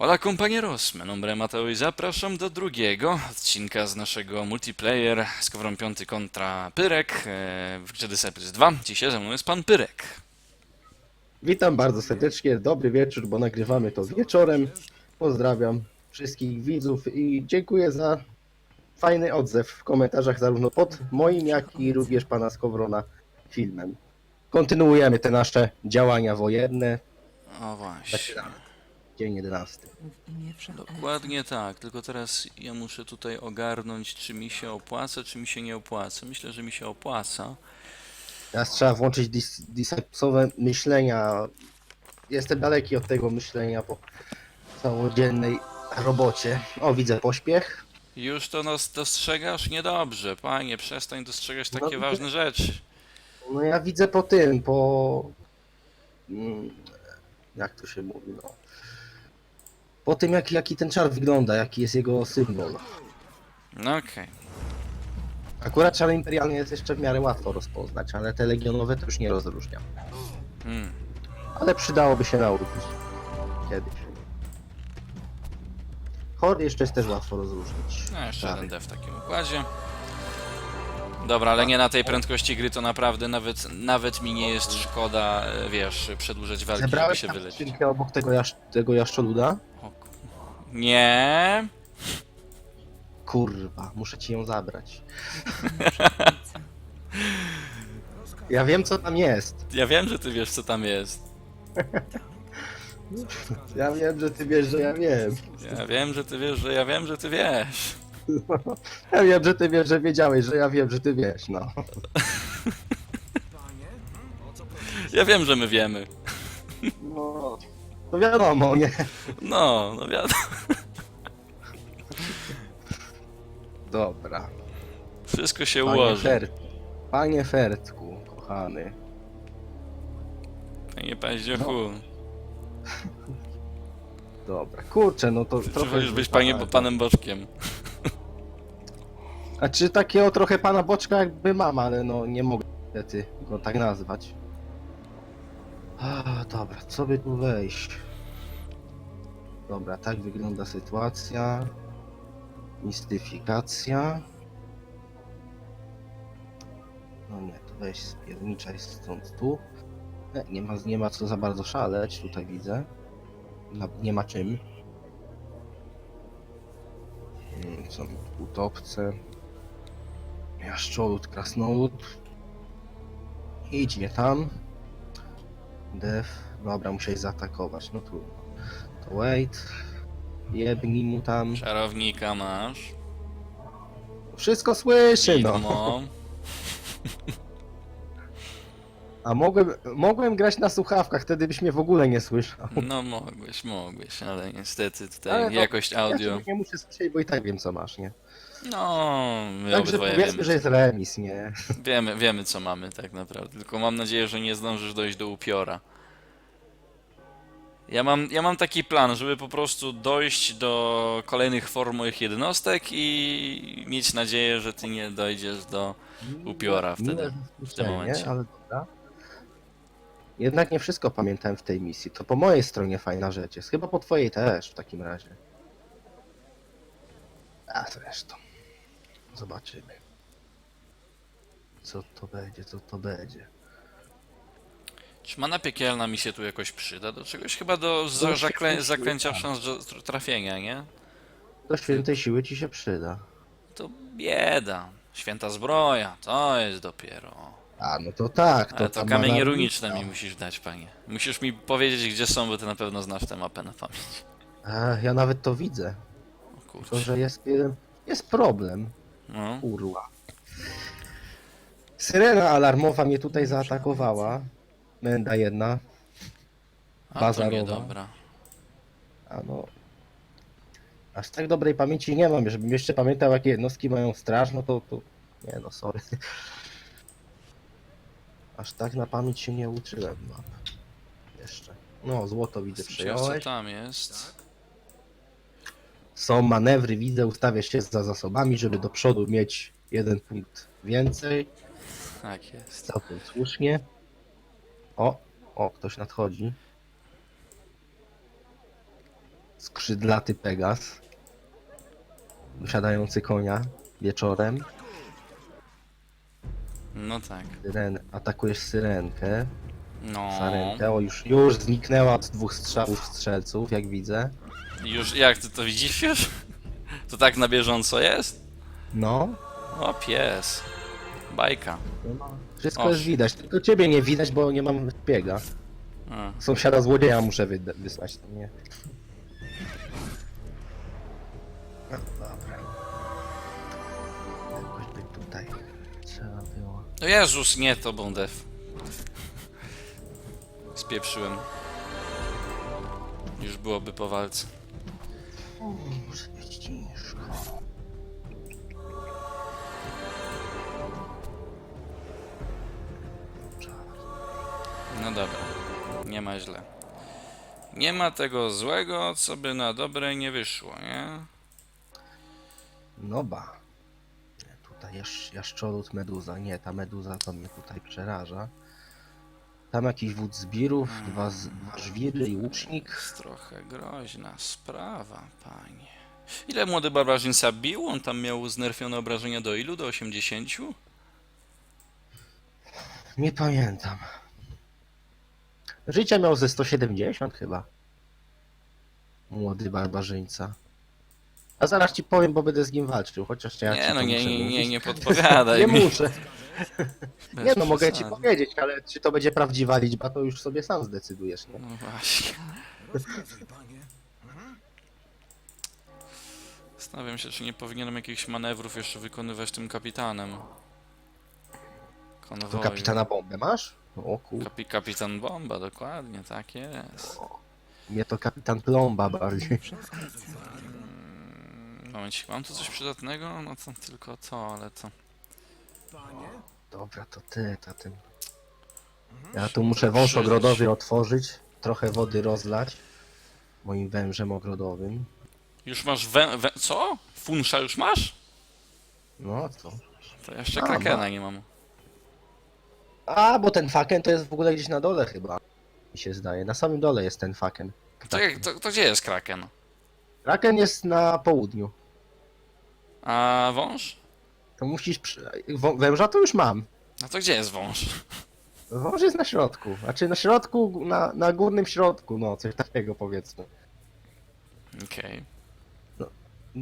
Mi nombre es Mateo i zapraszam do drugiego odcinka z naszego multiplayer z Kowrą 5 kontra Pyrek e, w grze Disciples 2. Dzisiaj ze mną jest pan Pyrek. Witam bardzo serdecznie, dobry wieczór, bo nagrywamy to wieczorem. Pozdrawiam wszystkich widzów i dziękuję za fajny odzew w komentarzach zarówno pod moim, jak i również pana Skowrona filmem. Kontynuujemy te nasze działania wojenne. O właśnie. Dzień 11. Dokładnie tak, tylko teraz ja muszę tutaj ogarnąć, czy mi się opłaca, czy mi się nie opłaca. Myślę, że mi się opłaca. Teraz trzeba włączyć dis disciplesowe myślenia. Jestem daleki od tego myślenia po całodziennej robocie. O, widzę pośpiech. Już to nos dostrzegasz? Niedobrze, panie, przestań dostrzegać takie No, ważne rzeczy. No ja widzę po tym, po... mm, Jak to się mówi, no. Po tym, jak, jaki ten czar wygląda, jaki jest jego symbol. No okej. Akurat czar imperialny jest jeszcze w miarę łatwo rozpoznać, ale te legionowe to już nie rozróżniam. Hmm. Ale przydałoby się nauczyć. Kiedyś. Hord jeszcze jest też łatwo rozróżnić. No, jeszcze Tak. jeden D w takim układzie. Dobra, ale nie na tej prędkości gry to naprawdę nawet, nawet mi nie jest szkoda, e, wiesz, przedłużać walki, żeby Zebrałeś się tam skrzynkę obok tego, jasz tego jaszczoluda? Nie. Kurwa, muszę ci ją zabrać. Ja wiem co tam jest. Ja wiem, że ty wiesz, co tam jest. Ja wiem, że ty wiesz, że ja wiem. Ja wiem, że ty wiesz, że ja wiem, że ty wiesz. Ja wiem, że ty wiesz, że wiedziałeś, że ja wiem, że ty wiesz, no. Ja wiem, że my wiemy. No, to wiadomo, nie? No, no wiadomo. Dobra. Wszystko się Panie, ułoży. Fert, Panie Fertku, kochany. Panie Paździochu. Dobra, kurczę, no to Ty trochę... wolisz być panie, panem Boczkiem. A czy takiego trochę pana Boczka jakby mam, ale no nie mogę niestety go tak nazwać. A, dobra, co by tu wejść? Dobra, tak wygląda sytuacja. Mistyfikacja. No nie, to weź spierniczaj stąd tu. E, Nie ma, nie ma co za bardzo szaleć, tutaj widzę. Na, nie ma czym. Mm, Są utopce. Jaszczolud, krasnolud. Idź nie tam. Def. Dobra, musiałeś zaatakować. No trudno. To wait. Jebnij mu tam. Czarownika masz. Wszystko słyszy, no. Widmo. A mogłem, mogłem grać na słuchawkach, wtedy byś mnie w ogóle nie słyszał. No mogłeś, mogłeś, ale niestety tutaj Ale jakość Ja audio. nie muszę słyszeć, bo i tak wiem co masz, nie? No, my Także obydwoje powiedzmy, wiemy, że jest remis, nie? wiemy, wiemy co mamy tak naprawdę. Tylko mam nadzieję, że nie zdążysz dojść do upiora. Ja mam, ja mam taki plan, żeby po prostu dojść do kolejnych form moich jednostek i mieć nadzieję, że ty nie dojdziesz do upiora wtedy. Miłe zaskoczenie, momencie. Ale dobra. Jednak nie wszystko pamiętałem w tej misji. To po mojej stronie fajna rzecz jest. Chyba po twojej też w takim razie. A zresztą. Zobaczymy. Co to będzie, co to będzie. Czy mana piekielna mi się tu jakoś przyda? Do czegoś chyba do za, Do zaklę, zaklęcia szans że- trafienia, nie? Do świętej siły ci się przyda. To bieda. Święta zbroja, to jest dopiero. A, no to tak. Ale to kamienie runiczne mi musisz dać, panie. Musisz mi powiedzieć, gdzie są, bo ty na pewno znasz tę mapę na pamięć. A, ja nawet to widzę. O kurczę. że jest, jest problem. No. Kurwa. Syrena alarmowa mnie tutaj zaatakowała. Menda jedna. A to Bazarowa. niedobra. A no. Aż tak dobrej pamięci nie mam, żebym jeszcze pamiętał jakie jednostki mają straż, no to, to... Nie no, sorry. Aż tak na pamięć się nie uczyłem map. Jeszcze. No, złoto widzę Ciekawe, co przejąłeś. tam jest. Są manewry, widzę, ustawiasz się za zasobami, żeby do przodu mieć jeden punkt więcej. Tak jest. Całkiem słusznie. O, o, ktoś nadchodzi. skrzydlaty Pegas, wysiadający konia wieczorem. No tak. Syren, atakujesz syrenkę. No. Sarenkę, o już, już zniknęła od dwóch strzałów strzelców, jak widzę. Już, jak ty to widzisz już? To tak na bieżąco jest? No, O, pies. Bajka. wszystko Och. jest widać, tylko ciebie nie widać, bo nie mam biega. A. Sąsiada złodzieja muszę wyda- wysłać, to nie. No dobra. Jakoś by tutaj trzeba było. No Jezus, nie to Bondew. Spieprzyłem. Już byłoby po walce. Muszę być ciężko. No dobra. Nie ma źle. Nie ma tego złego, co by na dobre nie wyszło, nie? No ba. Tutaj jasz, jaszczorut meduza. Nie, ta meduza to mnie tutaj przeraża. Tam jakiś wódz zbirów, dwa, z- dwa żwiry i łucznik. Jest trochę groźna sprawa, panie. Ile młody barbarzyń zabił? On tam miał znerfione obrażenia do ilu? Do 80? Nie pamiętam. Życia miał ze 170 chyba. Młody barbarzyńca. A zaraz ci powiem, bo będę z nim walczył, chociaż ja ci Nie, no to nie, muszę nie, nie, mówić. nie podpowiadaj Nie mi. muszę. Nie no, mogę ci powiedzieć, ale czy to będzie prawdziwa liczba, to już sobie sam zdecydujesz, nie? No właśnie. Zastanawiam się, czy nie powinienem jakichś manewrów jeszcze wykonywać tym kapitanem. To Konwoju. kapitana bombę masz? O kur... Kapi kapitan Bomba, dokładnie, tak jest. Mnie to kapitan plomba bardziej. Momencik, mam tu coś przydatnego? No to tylko to, ale to... Dobra, to ty, to tym. Ja tu muszę wąż ogrodowy otworzyć, trochę wody rozlać moim wężem ogrodowym. Już masz wę... wę... co? Funsza już masz? No co? To jeszcze A, Krakena ma. nie mam. A, bo ten faken to jest w ogóle gdzieś na dole chyba. Mi się zdaje. Na samym dole jest ten faken. To, jak, to, to gdzie jest Kraken? Kraken jest na południu. A wąż? To musisz. Przy... wą- Węża to już mam. No to gdzie jest wąż? Wąż jest na środku. Znaczy na środku, na, na górnym środku, no coś takiego powiedzmy. Okej.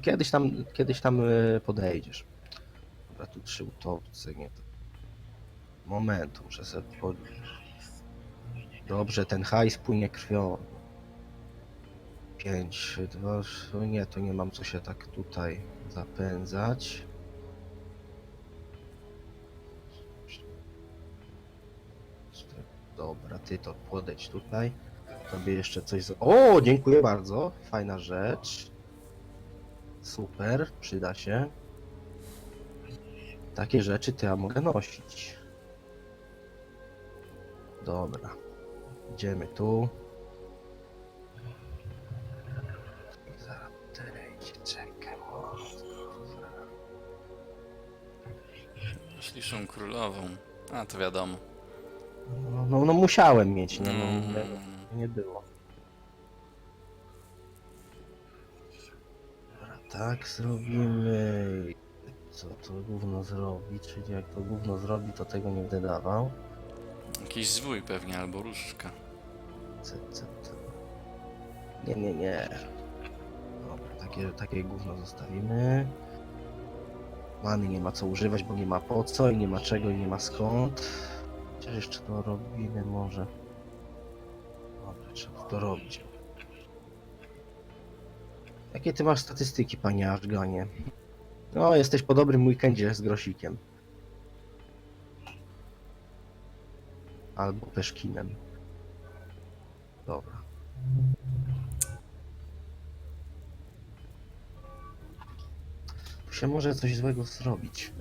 Kiedyś tam, kiedyś tam e, podejdziesz. Dobra, tu trzy utopce, nie to. Moment, muszę sobie podnieść. Dobrze, ten hajs płynie krwią. 5, 2, nie, to nie mam co się tak tutaj zapędzać. Dobra, ty to podejdź tutaj. Tobie jeszcze coś. z- O, dziękuję bardzo. Fajna rzecz. Super, przyda się. Takie rzeczy to ja mogę nosić. Dobra. Idziemy tu. Zaraz czekaj. Śliczą królową. A, to wiadomo. No, no, no musiałem mieć, nie, no, Mm. nie, nie było. Dobra, tak zrobimy. Co to gówno zrobi? Czyli jak to gówno zrobi, to tego nie będę dawał. Jakiś zwój pewnie, albo różdżka. C, c, c. Nie, nie, nie. Dobra, takie, takie gówno zostawimy. Many nie ma co używać, bo nie ma po co i nie ma czego i nie ma skąd. Chociaż jeszcze to robimy może. Dobra, trzeba to robić. Jakie ty masz statystyki, panie Ashganie? No, jesteś po dobrym weekendzie z grosikiem. Albo peszkinem. Dobra. Tu się może coś złego zrobić.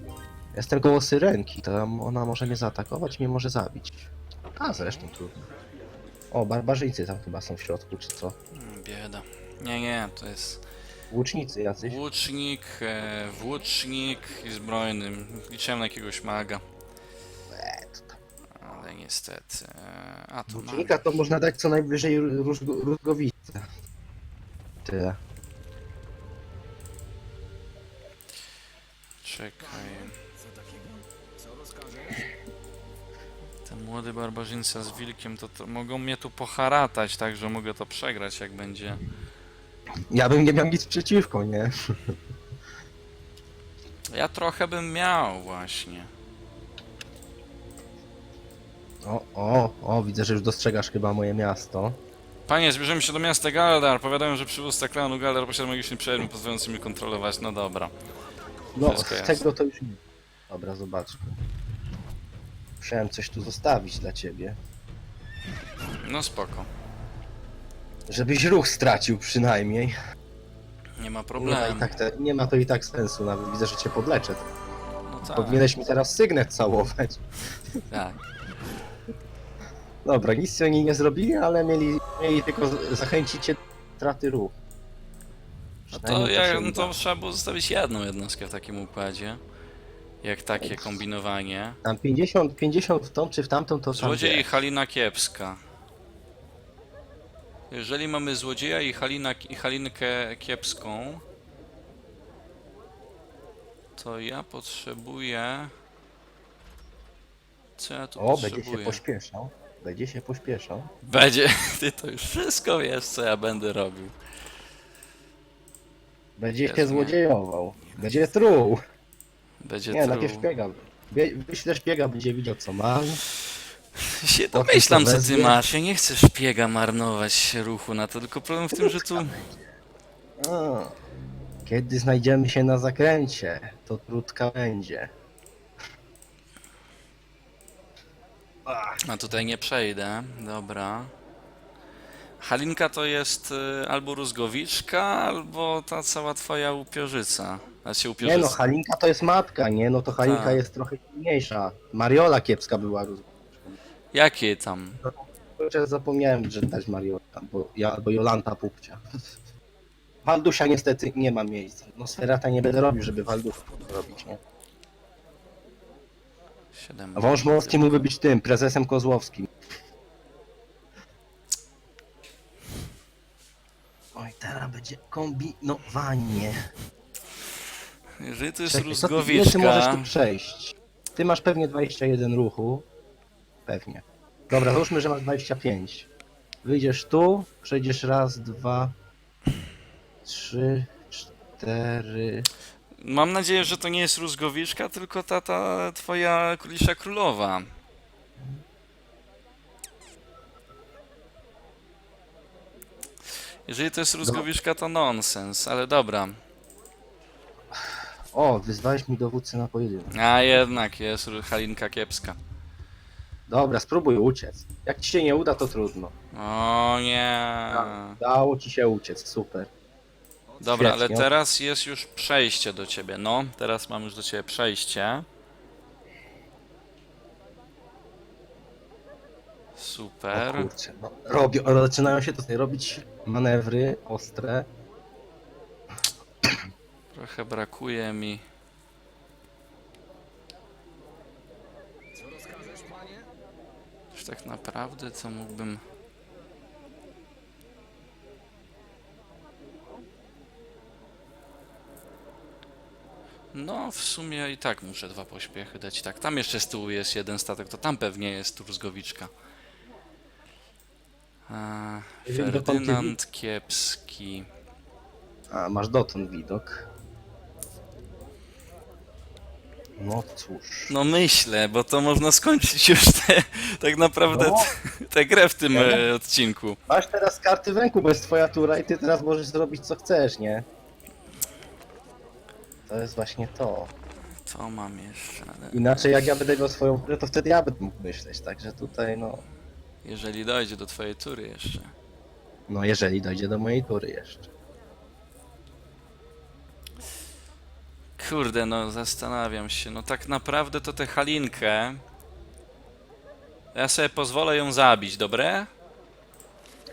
Jestem koło syrenki, to ona może mnie zaatakować, mnie może zabić. A zresztą trudno. O, barbarzyńcy tam chyba są w środku, czy co? Mm, Bieda. Nie, nie, to jest Łucznicy jacyś. łucznik, e, włócznik i zbrojny. Liczyłem na jakiegoś maga, E, to tam. ale niestety. E, a mam. Łucznika to można dać co najwyżej róż- różgowicę. tyle. Czekaj. Te młody barbarzyńca z wilkiem to, to mogą mnie tu poharatać, tak że mogę to przegrać jak będzie. Ja bym nie miał nic przeciwko, nie? Ja trochę bym miał właśnie. O, o, o, widzę, że już dostrzegasz chyba moje miasto. Panie, zbierzemy się do miasta Galdar. Powiadają, że przywódca klanu Galdar posiada magiczny przedmiot pozwalający mi kontrolować. No dobra. No, Wszystko z jasne. tego to już nie. Dobra, zobaczmy. Musiałem coś tu zostawić dla ciebie. No spoko. Żebyś ruch stracił przynajmniej. Nie ma Nie ma, problemu. tak te, nie ma to i tak sensu, nawet widzę, że cię podleczę. No tak, Powinieneś mi teraz sygnet całować. tak. Dobra, nic oni nie zrobili, ale mieli, mieli tylko zachęcić cię do straty ruchu. No to, Przynajmniej ja, się no uda. to trzeba było zostawić jedną jednostkę w takim układzie. Jak takie kombinowanie. Tam 50, 50 w tą czy w tamtą to tam Złodziej i. Halina Kiepska. Jeżeli mamy złodzieja i, Halina, i Halinkę Kiepską, to ja potrzebuję... Co ja tu O, będzie się potrzebuję? pośpieszał. Będzie się pośpieszał. Będzie. Ty to już wszystko wiesz, co ja będę robił. Będzie Jezu, się nie. złodziejował. Będzie truł. Będzie Nie, tru. najpierw szpiega. Wie- Wyślę szpiega, będzie widział co mam. się Potem domyślam, to co ty wezmę. masz. Ja nie chcę szpiega marnować ruchu na to, tylko problem w tym, że tu... A, kiedy znajdziemy się na zakręcie, to trudka będzie. A tutaj nie przejdę, dobra. Halinka to jest y, albo rózgowiczka, albo ta cała twoja upiorzyca. Znaczy Nie no, upiorzyca. Halinka to jest matka, nie? No to Halinka Tak. jest trochę silniejsza. Mariola kiepska była. Jakie tam? Kurczę, zapomniałem, że dać Mariola, albo, ja, albo Jolanta Pupcia. Waldusia niestety nie ma miejsca. No Sferata nie będę robił, żeby Waldusia robić, nie? Siedem. Wąż morski mógłby być tym, prezesem Kozłowskim. Teraz będzie kombinowanie. Jeżeli to jest Czekaj, co ty, ile ty możesz rózgowiczka... tu przejść? Ty masz pewnie 21 ruchu. Pewnie. Dobra, załóżmy, że masz 25. Wyjdziesz tu, przejdziesz raz, dwa, trzy, cztery. Mam nadzieję, że to nie jest rózgowiczka, tylko ta, ta twoja kulisza królowa. Jeżeli to jest rózgowiczka, to nonsens, ale dobra. O, wyzwałeś mi dowódcę na pojedynek. A jednak jest Ru- Halinka kiepska. Dobra, spróbuj uciec. Jak ci się nie uda, to trudno. O nie. Dało ci się uciec, super. Dobra, ale Świetnie. teraz jest już przejście do ciebie. No, teraz mam już do ciebie przejście. O Super. kurczę, no, robią, zaczynają się tutaj robić manewry ostre. Trochę brakuje mi. Już tak naprawdę co mógłbym. No, w sumie i tak muszę dwa pośpiechy dać. Tak, tam jeszcze z tyłu jest jeden statek, to tam pewnie jest Rózgowiczka. A, Ferdynand Kiepski. A, masz dotąd widok. No cóż. No myślę, bo to można skończyć już te, tak naprawdę No. tę grę w tym Ja e, odcinku. Masz teraz karty w ręku, bo jest twoja tura i ty teraz możesz zrobić co chcesz, nie? To jest właśnie to. Co mam jeszcze? Ale Inaczej jak ja będę miał swoją turę, to wtedy ja będę mógł myśleć, także tutaj no... jeżeli dojdzie do twojej tury jeszcze. No jeżeli dojdzie do mojej tury jeszcze. Kurde, no zastanawiam się. No tak naprawdę to tę Halinkę. Ja sobie pozwolę ją zabić, dobre?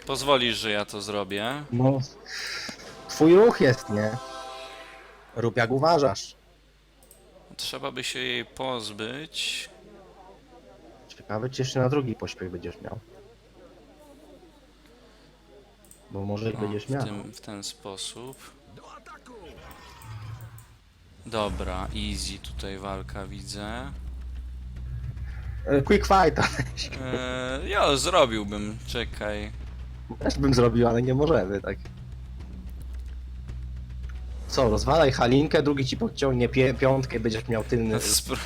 Pozwolisz, że ja to zrobię. No... Twój ruch jest, nie? Rób jak uważasz. Trzeba by się jej pozbyć. Ciekawe, czy jeszcze na drugi pośpiech będziesz miał. Bo może O, będziesz w, miał. tym, w ten sposób. Dobra, easy tutaj walka widzę. E, Quick fight, Eee, ja zrobiłbym, czekaj. też bym zrobił, ale nie możemy, tak. Co, rozwalaj Halinkę, drugi ci podciągnie pie piątkę będziesz miał tylny... Spr-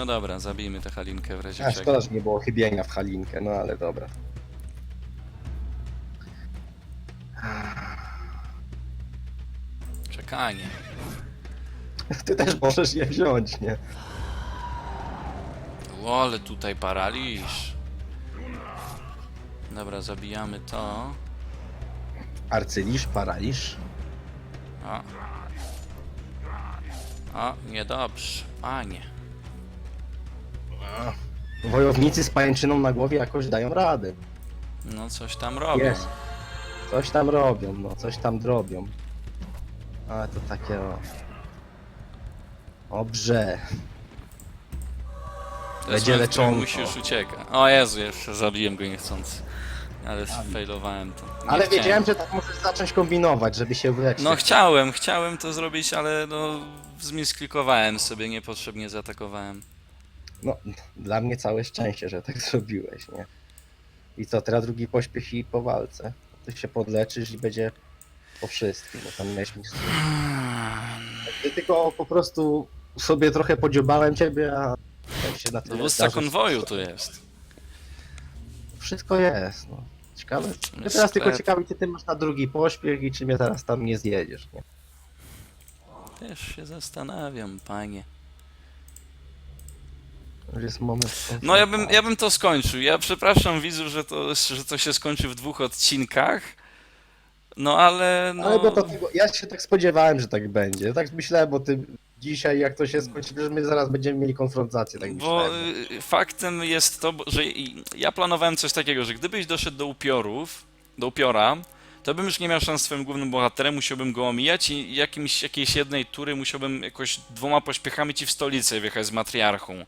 No dobra, zabijmy tę Halinkę w razie A, czego. szkoda, że nie było chybienia w Halinkę, no ale dobra. Czekanie. Ty też możesz je wziąć, nie? O, ale tutaj paraliż. Dobra, zabijamy to. Arcylisz, paraliż. O. O, niedobrze. Panie. Wojownicy z pajęczyną na głowie jakoś dają radę. No coś tam robią. Jest. Coś tam robią, no, coś tam drobią. Ale to takie o... Obrze. To jest Będzie moment, w którym leczonko. musisz uciekać. O Jezu, jeszcze zabiłem go niechcący. Ale sfailowałem to. Nie Ale chciałem. wiedziałem, że tak możesz zacząć kombinować, żeby się wyleczyć. No chciałem, chciałem to zrobić, ale no zmisklikowałem sobie, niepotrzebnie zaatakowałem. No, dla mnie całe szczęście, że tak zrobiłeś, nie? I co, teraz drugi pośpiech i po walce. Ty się podleczysz i będzie po wszystkim, bo tam miałeś mi... Ty tylko po prostu sobie trochę podziobałem ciebie, a jak się na tyle Dowódca zdarzysz, konwoju to- tu jest. Wszystko jest, no. Ciekawe. Mnie teraz tylko sklep. ciekawi, czy ty masz na drugi pośpiech i czy mnie teraz tam nie zjedziesz, nie? Też się zastanawiam, panie. Jest moment... No ja bym, ja bym to skończył. Ja przepraszam widzów, że to, że to się skończy w dwóch odcinkach. No ale no... Ale bo to tego, ja się tak spodziewałem, że tak będzie. Tak myślałem o tym dzisiaj, jak to się skończy, że my zaraz będziemy mieli konfrontację, tak Bo myślałem. y, faktem jest to, bo- że ja planowałem coś takiego, że gdybyś doszedł do upiorów, do upiora, to bym już nie miał szans z swoim głównym bohaterem, musiałbym go omijać i jakimś, jakiejś jednej tury musiałbym jakoś dwoma pośpiechami ci w stolicę wjechać z matriarchą.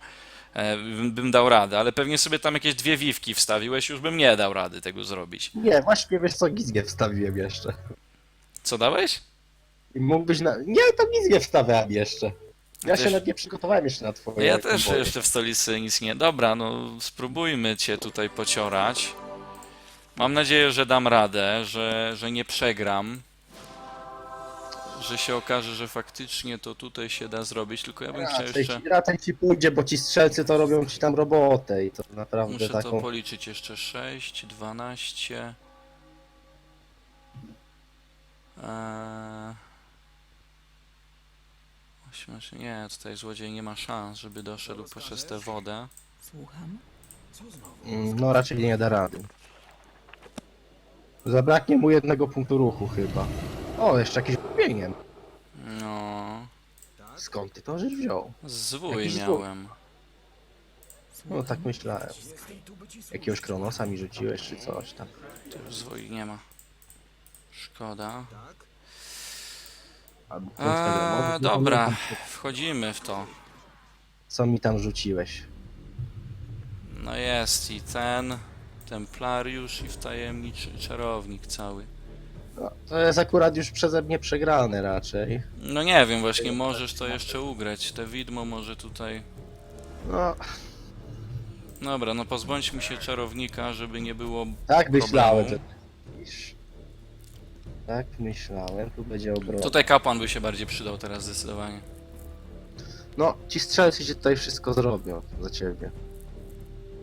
E, bym, dał radę, ale pewnie sobie tam jakieś dwie wiwki wstawiłeś, już bym nie dał rady tego zrobić. Nie, właściwie wiesz co, gizgię wstawiłem jeszcze. Co dałeś? I mógłbyś na... Nie, to gizgię wstawiałem jeszcze. Ja się nawet nie przygotowałem jeszcze na twoje Ja też konwoje. jeszcze w stolicy nic nie. Dobra, no spróbujmy cię tutaj pociorać. Mam nadzieję, że dam radę, że, że nie przegram. Że się okaże, że faktycznie to tutaj się da zrobić, tylko ja bym chciał Raczej, jeszcze. raczej ci pójdzie, bo ci strzelcy to robią ci tam robotę i to naprawdę Muszę taką... to policzyć jeszcze 6, 12. Eee... 18, nie, tutaj złodziej nie ma szans, żeby doszedł poprzez tę wodę. Słucham. Mm, No raczej nie da rady. Zabraknie mu jednego punktu ruchu chyba. O, jeszcze jakieś kupienie. No, Skąd ty to żeś wziął? zwój Jakiś miałem. No tak myślałem. Jakiegoś kronosa mi rzuciłeś czy coś tam. Tu już zwoi nie ma. Szkoda. Albo Eee, dobra, wchodzimy w to. Co mi tam rzuciłeś? No jest i ten, templariusz i wtajemniczy czarownik cały. No, to jest akurat już przeze mnie przegrane raczej. No nie wiem, właśnie możesz to jeszcze ugrać. Te widmo może tutaj... No, Dobra, no pozbądźmy się czarownika, żeby nie było... tak myślałem, że... Iż. Tak myślałem, tu będzie obrona. Tutaj kapłan by się bardziej przydał teraz zdecydowanie. No, ci strzelcy ci tutaj wszystko zrobią za ciebie.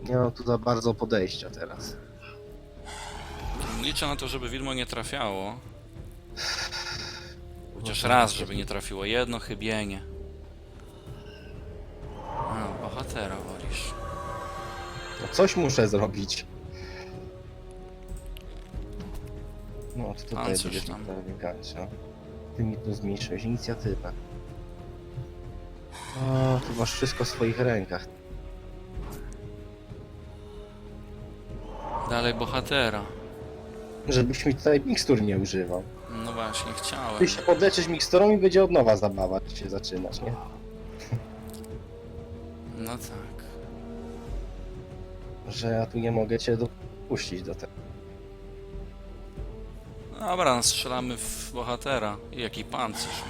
Nie mam tu za bardzo podejścia teraz. Liczę na to, żeby widmo nie trafiało. Chociaż raz, żeby nie trafiło. Jedno chybienie. A, bohatera wolisz. No, coś muszę zrobić. No, to tutaj Pancerz będzie tam. tam elegancja. Ty mi tu zmniejszyłeś inicjatywę. O, tu masz wszystko w swoich rękach. Dalej bohatera. Żebyś mi tutaj mikstur nie używał. No właśnie, chciałem. Ty się podleczysz miksturą i będzie od nowa zabawa się zaczynać, nie? No tak. Że ja tu nie mogę cię do... puścić do tego. Dobra, no, strzelamy w bohatera. Jaki pancerz.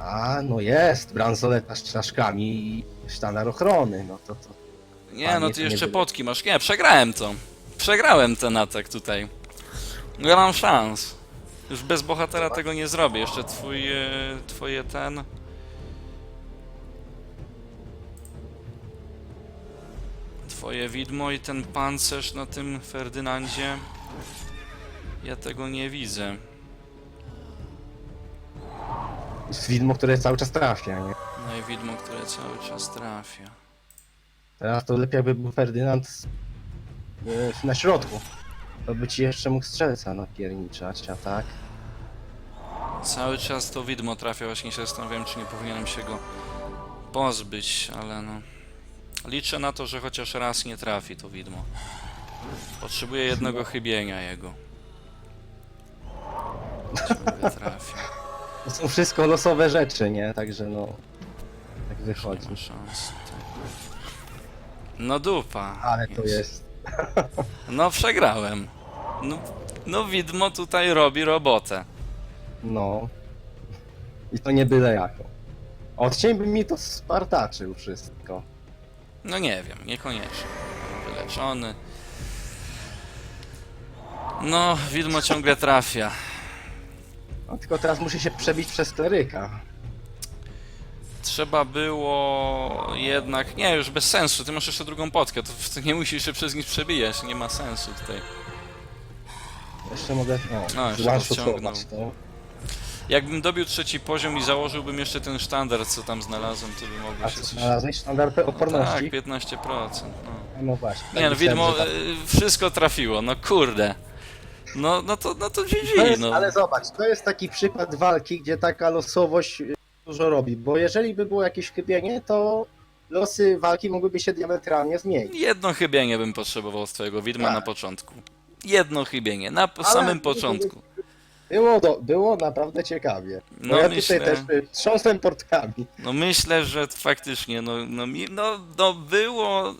A, no jest, bransoleta z czaszkami i sztandar ochrony, no to to. Nie, Panie, no to ty nie jeszcze było. potki masz. Nie, przegrałem to. Przegrałem ten atak tutaj. Nie mam szans. Już bez bohatera tego nie zrobię. Jeszcze twój, e, twoje ten... Twoje widmo i ten pancerz na tym Ferdynandzie. Ja tego nie widzę. Jest widmo, które cały czas trafia, nie? No i widmo, które cały czas trafia. Teraz to lepiej jakby był Ferdynand e, na środku. To by ci jeszcze mógł strzelca napierniczać, a tak? Cały czas to widmo trafia, właśnie się zastanawiam, czy nie powinienem się go pozbyć, ale no... Liczę na to, że chociaż raz nie trafi to widmo. Potrzebuję jednego chybienia jego. Ciągle trafi. To są wszystko losowe rzeczy, nie? Także no. Tak Nie wychodzi. ma szans. No dupa. Ale to jest. No przegrałem. No, no widmo tutaj robi robotę. No. I to nie byle jako. Odcień by mi to spartaczył wszystko. No nie wiem, niekoniecznie. Wyleczony. No, widmo ciągle trafia. No tylko teraz muszę się przebić przez kleryka. Trzeba było jednak. Nie, już bez sensu. Ty masz jeszcze drugą potkę, to nie musisz się przez nic przebijać. Nie ma sensu tutaj. Jeszcze mogę. No, O, jeszcze to. Jakbym dobił trzeci poziom i założyłbym jeszcze ten sztandar, co tam znalazłem, to by mogło A się co coś. znalazłeś? Standard odporności? Tak, 15%. No. No właśnie. Nie, no tak widmo, myślałem, że e, wszystko trafiło, no kurde. No, no to, no to tak. To GG, jest, no. Ale zobacz, to jest taki przykład walki, gdzie taka losowość y, dużo robi. Bo jeżeli by było jakieś chybienie, to losy walki mogłyby się diametralnie zmienić. Jedno chybienie bym potrzebował z twojego widma Tak. na początku. Jedno chybienie, na po- Ale- samym początku. Było, do, było naprawdę ciekawie. Bo No ja myślę, tutaj też y, trząsłem portkami. no myślę, że faktycznie, no, no, mi- no, no było,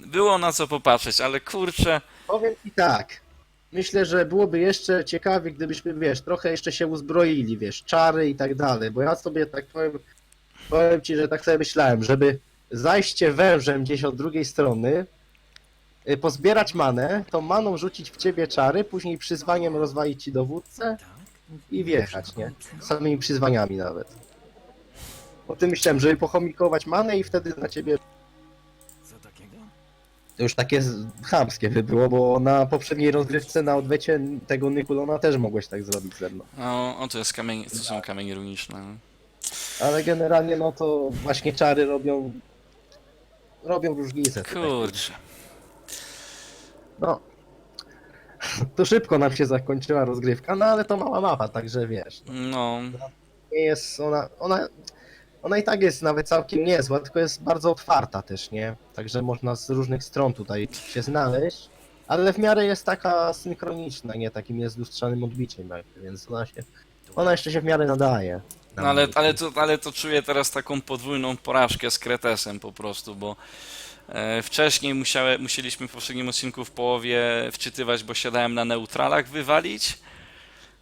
było na co popatrzeć, ale kurczę, Powiem i tak. Myślę, że byłoby jeszcze ciekawie, gdybyśmy, wiesz, trochę jeszcze się uzbroili, wiesz, czary i tak dalej, bo ja sobie tak powiem, powiem ci, że tak sobie myślałem, żeby zajście wężem gdzieś od drugiej strony, y, pozbierać manę, to maną rzucić w ciebie czary, później przyzwaniem rozwalić ci dowódcę i wjechać, nie? Samymi przyzwaniami nawet. O tym myślałem, żeby pochomikować manę i wtedy na ciebie? To już takie z- chamskie by było, bo na poprzedniej rozgrywce na odwecie tego Nykulona też mogłeś tak zrobić ze mną. no, o to jest kamień, to są kamienie runiczne. Ale generalnie no to właśnie czary robią robią różnicę. tutaj. Kurczę. No. To szybko nam się zakończyła rozgrywka, no ale to mała mapa, także wiesz. No, Nie jest ona, ona, ona i tak jest nawet całkiem niezła, tylko jest bardzo otwarta też, nie? Także można z różnych stron tutaj się znaleźć, ale w miarę jest taka synchroniczna, nie? Takim jest lustrzanym odbiciem więc ona się, ona jeszcze się w miarę nadaje. no ale, ale, to, ale to czuję teraz taką podwójną porażkę z Kretesem po prostu, bo e, wcześniej musiałe, musieliśmy w poprzednim odcinku w połowie wczytywać, bo siadałem na neutralach wywalić,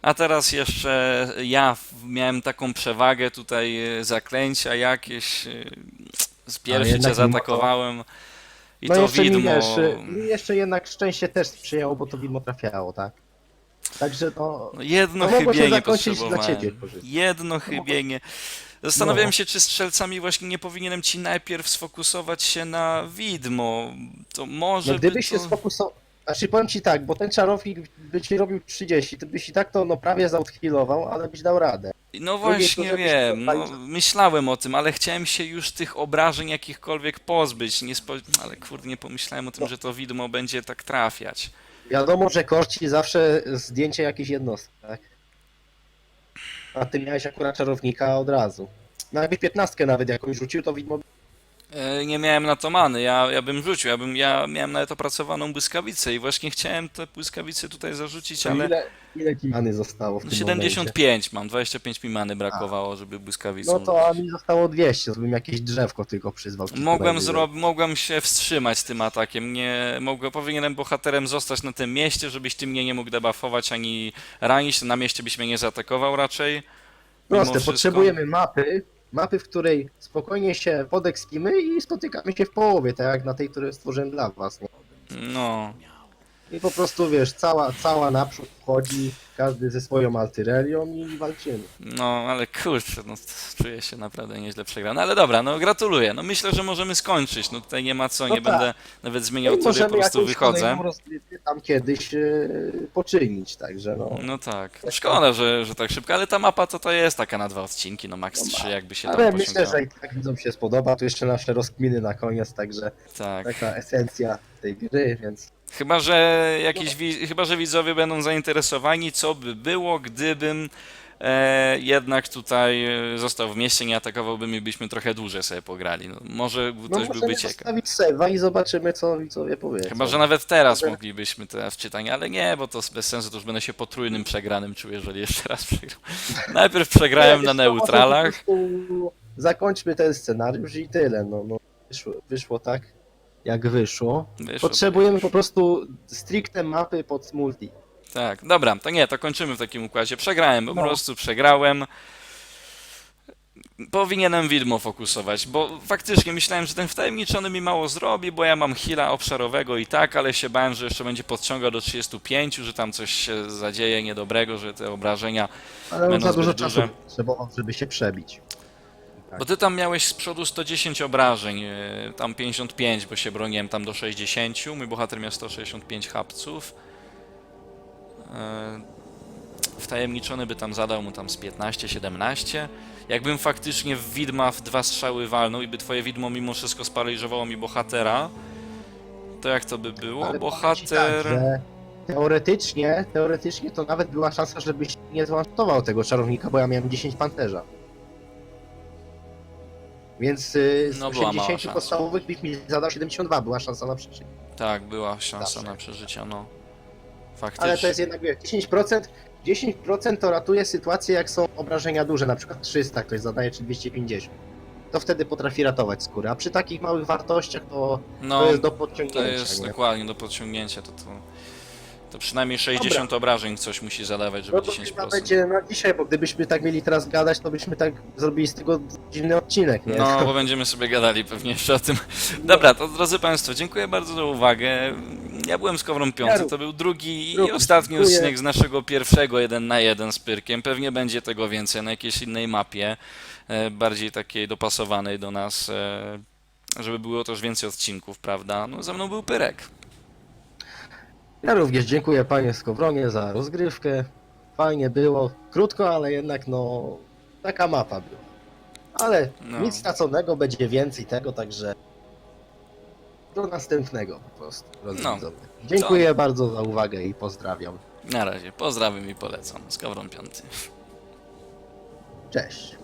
a teraz jeszcze ja miałem taką przewagę tutaj e, zaklęcia jakieś, e, z pierwszy cię to- zaatakowałem i no to jeszcze widmo... mi wiesz, jeszcze jednak szczęście też sprzyjało, bo to widmo trafiało, tak? Także no, No jedno To mogło się chybienie potrzebowałem. Jedno chybienie. Zastanawiałem No. się, czy strzelcami właśnie nie powinienem ci najpierw sfokusować się na widmo. To może no gdybyś by się to... sfokusował, znaczy powiem ci tak, bo ten czarownik by ci robił 30, ty byś i tak to no prawie zaodhealował, ale byś dał radę. No właśnie byś wiem, to no, myślałem o tym, ale chciałem się już tych obrażeń jakichkolwiek pozbyć. Nie spo... Ale kurde, nie pomyślałem o tym, No. że to widmo będzie tak trafiać. Wiadomo, że korci zawsze zdjęcie jakiejś jednostki, tak? A ty miałeś akurat czarownika od razu. No jakbyś 15 nawet jakąś rzucił, to widmo E, Nie miałem na to many, ja, ja bym rzucił, ja, bym, ja miałem nawet opracowaną błyskawicę i właśnie chciałem te błyskawice tutaj zarzucić, ale Ile, ile ci many zostało w no tym 75 mam, 25 mi many brakowało, żeby błyskawicą momencie? No to a mi zostało 200, żebym jakieś drzewko tylko przyzwał. Mogłem, tutaj zro- mogłem się wstrzymać z tym atakiem, nie mogłem, powinienem bohaterem zostać na tym mieście, żebyś ty mnie nie mógł debuffować ani ranić, na mieście byś mnie nie zaatakował raczej. Proste, wszystko. potrzebujemy mapy, mapy, w której spokojnie się podekspimy i spotykamy się w połowie, tak jak na tej, którą stworzyłem dla was. Nie? No, I po prostu wiesz, cała, cała naprzód wchodzi, każdy ze swoją altyrelią i walczymy. no, ale kurczę, no czuję się naprawdę nieźle przegrany, ale dobra, no gratuluję, no myślę, że możemy skończyć, no tutaj nie ma co, No nie tak. będę nawet zmieniał I tury, po prostu wychodzę. kolejną rozgrywkę tam kiedyś e, poczynić, także no. No tak. Szkoda, że, że tak szybko, ale ta mapa to to jest taka na dwa odcinki, no max No trzy jakby się Ale tam myślę, pociągało. że i tak widzom się spodoba, tu jeszcze nasze rozkminy na koniec, także Tak. taka esencja tej gry, więc Chyba, że jakiś chyba, że widzowie będą zainteresowani, co by było, gdybym e, jednak tutaj e, został w mieście, nie atakowałbym i byśmy trochę dłużej sobie pograli. No, może no ktoś byłby możemy ciekaw. zostawić save'a i zobaczymy, co widzowie powiedzą. Chyba, że nawet teraz Może- moglibyśmy teraz czytanie, ale nie, bo to bez sensu, to już będę się potrójnym przegranym czuł, jeżeli jeszcze raz przegram. Najpierw przegrałem na wiesz co, może neutralach. po prostu Zakończmy ten scenariusz i tyle, no, no wyszło, wyszło tak, jak wyszło. Wyszło Potrzebujemy po prostu stricte mapy pod multi. Tak, dobra, to nie, to kończymy w takim układzie. Przegrałem, po No. prostu przegrałem. Powinienem widmo fokusować, bo faktycznie myślałem, że ten wtajemniczony mi mało zrobi, bo ja mam heala obszarowego i tak, ale się bałem, że jeszcze będzie podciągał do 35, że tam coś się zadzieje niedobrego, że te obrażenia. Ale on Będą za dużo zbyt czasu duże. potrzebował, żeby się przebić. Tak. Bo ty tam miałeś z przodu 110 obrażeń, e, tam 55, bo się broniłem tam do 60, mój bohater miał 165 hapców. E, Wtajemniczony by tam zadał mu tam z 15-17. Jakbym faktycznie w widma w dwa strzały walnął i by twoje widmo mimo wszystko sparaliżowało mi bohatera, to jak to by było? Ale powiem ci Bohater... Tak, że teoretycznie, teoretycznie to nawet była szansa, żebyś nie zwantował tego czarownika, bo ja miałem 10 pancerza. Więc y, z No, była mała 80 szansa. podstawowych byś mi zadał 72, była szansa na przeżycie. Tak, była szansa Zawsze. na przeżycie, no. Faktycznie. Ale to jest jednak wiesz, 10%, 10% to ratuje sytuację, jak są obrażenia duże, na przykład 300 ktoś zadaje, czy 250. To wtedy potrafi ratować skórę, a przy takich małych wartościach to, no, to jest do To podciągnięcia. jest nie? dokładnie do podciągnięcia, to, to, to przynajmniej 60 obrażeń coś musi zadawać, żeby No to 10%. chyba będzie na dzisiaj, bo gdybyśmy tak mieli teraz gadać, to byśmy tak zrobili z tego dziwny odcinek, nie? No, bo będziemy sobie gadali pewnie jeszcze o tym. Dobra, to drodzy Państwo, dziękuję bardzo za uwagę. Ja byłem z Kowrą Piąty, to był drugi i Drugi, ostatni dziękuję. odcinek z naszego pierwszego jeden na jeden z Pyrkiem. Pewnie będzie tego więcej na jakiejś innej mapie, e, bardziej takiej dopasowanej do nas, e, żeby było też więcej odcinków, prawda? No, ze mną był Pyrek. Ja również dziękuję panie Skowronie za rozgrywkę. Fajnie było. Krótko, ale jednak no taka mapa była. Ale No. nic straconego, będzie więcej tego, także do następnego po prostu. drodzy No. widzowie. Dziękuję bardzo za uwagę i pozdrawiam. Na razie, pozdrawiam i polecam. Z Kowrą Piąty. Cześć.